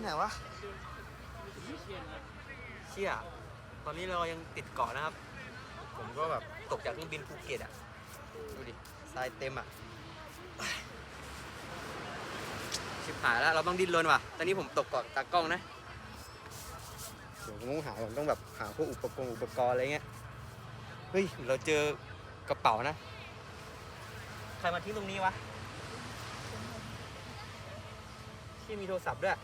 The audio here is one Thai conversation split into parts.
ที่ไหนวะเชี่ยตอนนี้เรายังติดเกาะนะครับ ผมก็แบบตกจากเครื่องบินภูเก็ตอะ ดูดิทรายเต็มอะ ชิบหายแล้ว เราต้องดิ้นรนว่ะ ตอนนี้ผมตกเกาะตากล้องนะ เดี๋ยวผมต้องหาผมต้องแบบหาพวกอุปกรณ์อุปกรณ์อะไรเงี้ย เฮ้ย เราเจอกระเป๋านะ ใครมาทิ้งตรงนี้วะที่มีโทรศัพท์ด้วย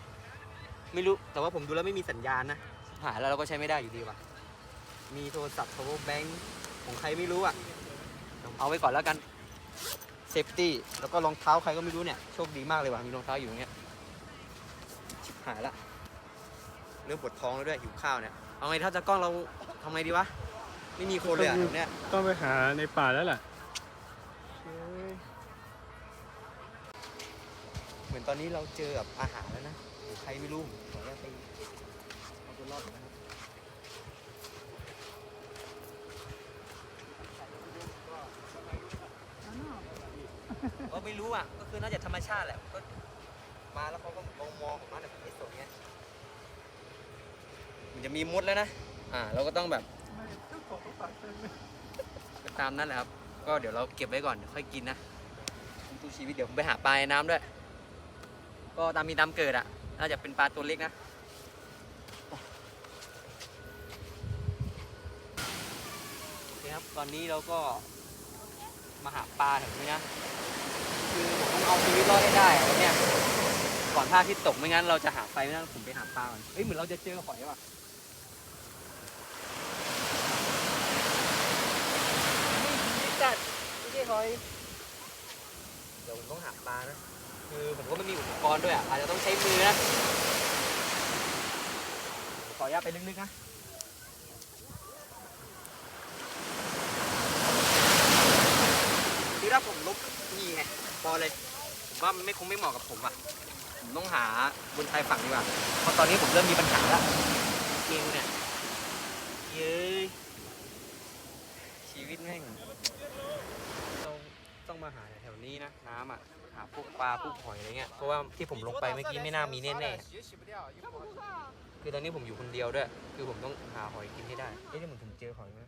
ไม่รู้ แต่ว่าผมดูแล้วไม่มีสัญญาณนะ หายแล้วเราก็ใช้ไม่ได้อยู่ดีว่ะ มีโทรศัพท์ power bank ของใครไม่รู้อะ เอาไว้ก่อนแล้วกันเซฟตี้แล้วก็รองเท้าใครก็ไม่รู้เนี่ย โชคดีมากเลยว่ะ มีรองเท้าอยู่อย่างเงี้ย ชิบหายละ เริ่มปวดท้องแล้วด้วยหิวข้าวเนี่ย เอาไงถ้าจะกล้องเราทำไงดีวะ ไม่มีคนเลยอะแถวเนี้ย ต้องไปหาในป่าแล้วล่ะเหมือนตอนนี้เราเจอแบบอาหารแล้วนะหรือใครไม่รู้ผมขออนุญาตไปเอาตัวรอดก่อนนะครับก็ไม่ ก็คือน่าจะธรรมชาติแหละก็มาแล้วเขาก็มองมองผมมาแต่ผมไม่สนไงมันจะมีมุดแล้วนะ อ่า เราก็ต้องแบบตามนั้นแหละครับ ก็เดี๋ยวเราเก็บไว้ก่อนเดี๋ยวค่อยกินนะตู้ชีวิตเดี๋ยวผมไปหาปลาในน้ำด้วย ก็ตามมีตามเกิดอะ น่าจะเป็นปลาตัวเล็กนะโอเคครับ ตอนนี้เราก็มาหาปลาแถวนี้นะ คือผมต้องเอาชีวิตรอดให้ได้อะวันเนี้ยก่อนพระอาทิตย์ตกไม่งั้นเราจะหาไฟไม่งั้นผมไปหาปลาก่อนเฮ้ยเหมือนเราจะเจอหอยว่ะไม่จัดไม่ใช่หอยเดี๋ยวผมต้องหาปลานะคือผมก็ไม่มีอุปกรณ์ด้วยอะอาจจะต้องใช้มือนะขออนุญาตไปลึกๆนะ คือ ถ้าผมลุกนี่ไงพอเลยผมว่ามันไม่คงไม่เหมาะกับผมอะผมต้องหาบนชายฝั่งดีกว่าเพราะตอนนี้ผมเริ่มมีปัญหาแล้วเกมเนี่ยเย้ยชีวิตแม่งเราต้องมาหาแถวนี้นะน้ำอะหาพวกปลาพวกหอยอะไรเงี้ยเพราะว่าที่ผมลงไปเมื่อกี้ไม่น่ามีแน่ๆคือตอนนี้ผมอยู่คนเดียวด้วย คือผมต้องหาหอยกินให้ได้เอ๊ะนี่เหมือนผมเจอหอยไหม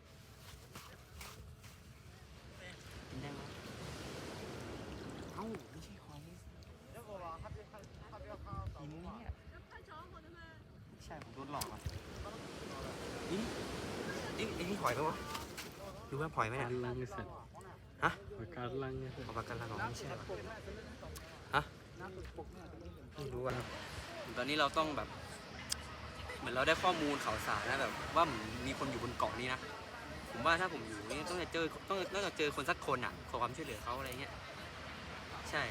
กินได้ไหมเอ้าไม่ใช่หอยหินเนี่ยไม่ ใช่ผมโดนหลอกอะนี่นี่นี่นี่หอยไหมวะดูว่าหอยไหมเนี่ย ลังไอ้สัตว์ฮะ ปากการลังไอ้สัตว์เอาปากกันลังเหรอไม่ใช่หรอฮะไม่รู้อะตอนนี้เราต้องแบบ เหมือนเราได้ข้อมูลข่าวสารนะแบบว่ามีคนอยู่บนเกาะนี้นะ ผมว่าถ้าผมอยู่นี่ต้องจะเจอต้องต้องจะเจอคนสักคนอะขอความช่วยเหลือเขาอะไรเงี้ย ใช่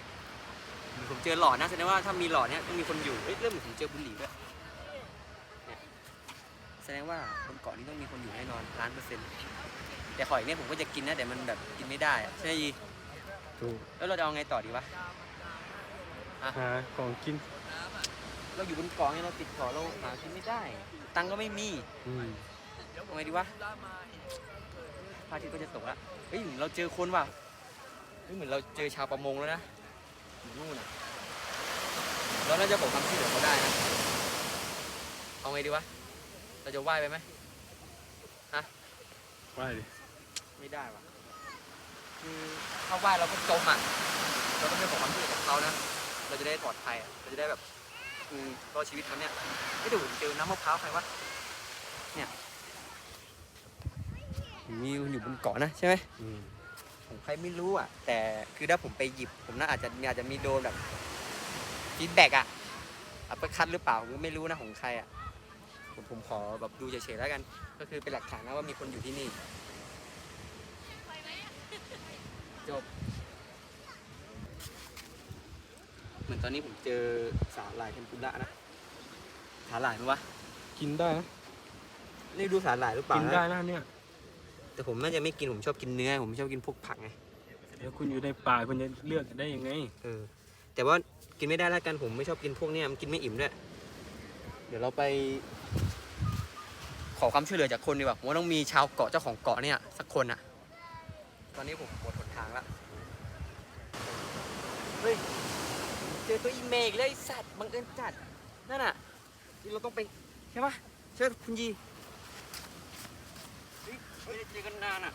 เหมือนผมเจอหลอดนะแสดงว่าถ้ามีหลอดเนี้ยต้องมีคนอยู่ เอ้ยเริ่มเหมือนผมเจอบุหรี่ด้วยเนี่ย แสดงว่าบนเกาะนี้ต้องมีคนอยู่แน่นอนล้านเปอร์เซ็นต์แต่หอยเนี่ยผมก็จะกินนะแต่มันแบบกินไม่ได้อะใช่ไหมยีถูกแล้วเราจะเอาไงต่อดีวะ หาของกินเราอยู่บนเกาะเนี่ยเราติดเกาะเราหากินไม่ได้ ตังค์ก็ไม่มีอืมทำไงดีวะพระอาทิตย์ก็จะตกละเฮ้ยเราเจอคนว่ะเฮ้ยเหมือนเราเจอชาวประมงแล้วนะอยู่นู่นน่ะเราน่าจะบอกคำช่วยเหลือเขาได้นะเอาไงดีวะ เราจะว่ายไปไหมว่ายดิไม่ได้ว่ะ คือถ้าว่ายเราก็จมอะ เราต้องไปบอกความช่วยเหลือจากเขานะ เราจะได้ปลอดภัยอะเราจะได้แบบคือรอดชีวิตเขาเนี่ยไม่ดูผมเจอน้ำมะพร้าวใครวะเนี่ยมีอยู่บนเกาะนะใช่ไหม อืมของใครไม่รู้อะ แต่คือถ้าผมไปหยิบ ผมน่าอาจจะอาจจะมีโดนแบบฟีดแบ็กอะอัปเปอร์คัดหรือเปล่าผมก็ไม่รู้นะของใครอะ ผมผมขอแบบดูเฉยๆแล้วกัน ก็คือเป็นหลักฐานนะว่ามีคนอยู่ที่นี่จบเหมือนตอนนี้ผมเจอสาหร่ายเทมปุระนะสาหร่ายไหมวะกินได้นะนี่ดูสาหร่ายหรือเปล่ากินนะได้นะเนี่ย แต่ผมน่าจะไม่กินผมชอบกินเนื้อ ผมชอบกินพวกผักไงเดี๋ยวคุณอยู่ในป่าคุณจะเลือกได้ยังไงเออแต่ว่ากินไม่ได้แล้วกันผมไม่ชอบกินพวกเนี้ยมันกินไม่อิ่มด้วยเดี๋ยวเราไป ขอความช่วยเหลือจากคนดีกว่าผมว่าต้องมีชาวเกาะเจ้าของเกาะเนี่ยสักคนอะตอนนี้ผมหมดหนทางละเฮ้ยเจอตัวอีเมกเลยไอ้สัตว์บังเอิญจัดนั่นน่ะที่เราต้องไปใช่ปะใช่ปะคุณยีเฮ้ยไม่ได้เจอกันนานอะ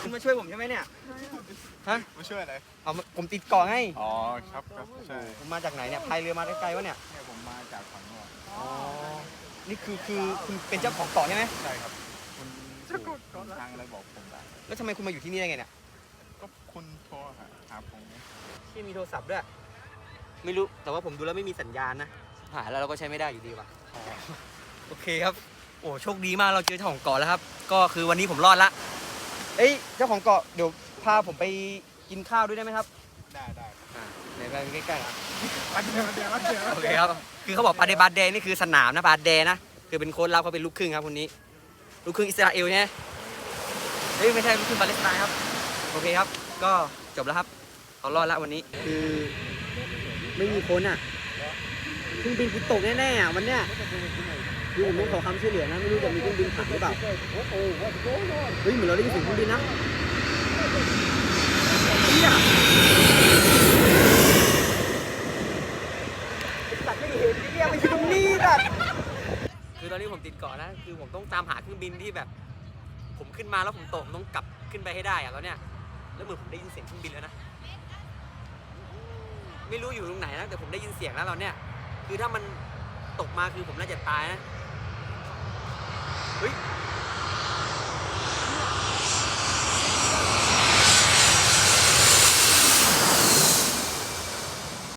คุณมาช่วยผมใช่ไหมเนี่ยฮะมาช่วยอะไรเอามาผมติดเกาะไงอ๋อครับครับใช่ผมมาจากไหนเนี่ยพายเรือมาไกลๆวะเนี่ยเนี่ยผมมาจากฝั่งโน้นอ๋อ นี่คือคือคุณเป็นเจ้าของเกาะใช่ไหมใช่ครับคุณถูกทางอะไรบอกผมได้แล้วทำไมคุณมาอยู่ที่นี่ได้ไงเนี่ยก็คุณโทรหาหาผมไงที่มีโทรศัพท์ด้วย ไม่รู้แต่ว่าผมดูแล้วไม่มีสัญญาณนะหายแล้วเราก็ใช้ไม่ได้อยู่ดีว่ะโอเคครับ โอ้โชคดีมากเราเจอเจ้าของเกาะแล้วครับ ก็คือวันนี้ผมรอดละ เอ้ยเจ้าของเกาะเดี๋ยวพาผมไปกินข้าวด้วยได้ไหมครับ ได้ได้อ่าไหนไปใกล้ๆอะวันเดียววันเดียววันเดียวโอเคครับ คือเขาบอกปาเดบาเดนี่คือสนามนะบาเดนะ คือเป็นโค้ชเราเขาเป็นลูกครึ่งครับคนนี้ ลูกครึ่งอิสราเอลใช่ไหมเฮ้ยไม่ใช่ลูกครึ่งปาเลสไตน์ครับ โอเคครับ ก็จบแล้วครับเขารอดแล้ววันนี้ คือไม่มีคนอะเครื่องบินกูตกแน่ๆอะวันเนี้ยคือผมต้องขอความช่วยเหลือนะไม่รู้จะมีเครื่องบินผ่านหรือเปล่า เฮ้ยเหมือนเราได้ยินเสียงเครื่องบินนะเฮีย สัตว์ไม่เนเฮียมันอยู่ตรงนี้แบบคือตอนนี้ผมติดเกาะนะ คือผมต้องตามหาเครื่องบินที่แบบ ผมขึ้นมาแล้วผมตกต้องกลับขึ้นไปให้ได้อะแล้วเนี่ย แล้วเหมือนผมได้ยินเสียงเครื่องบินแล้วนะ ไม่รู้อยู่ตรงไหนนะ แต่ผมได้ยินเสียงแล้วเราเนี่ย คือถ้ามันตกมาคือผมน่าจะตายนะ เฮ้ย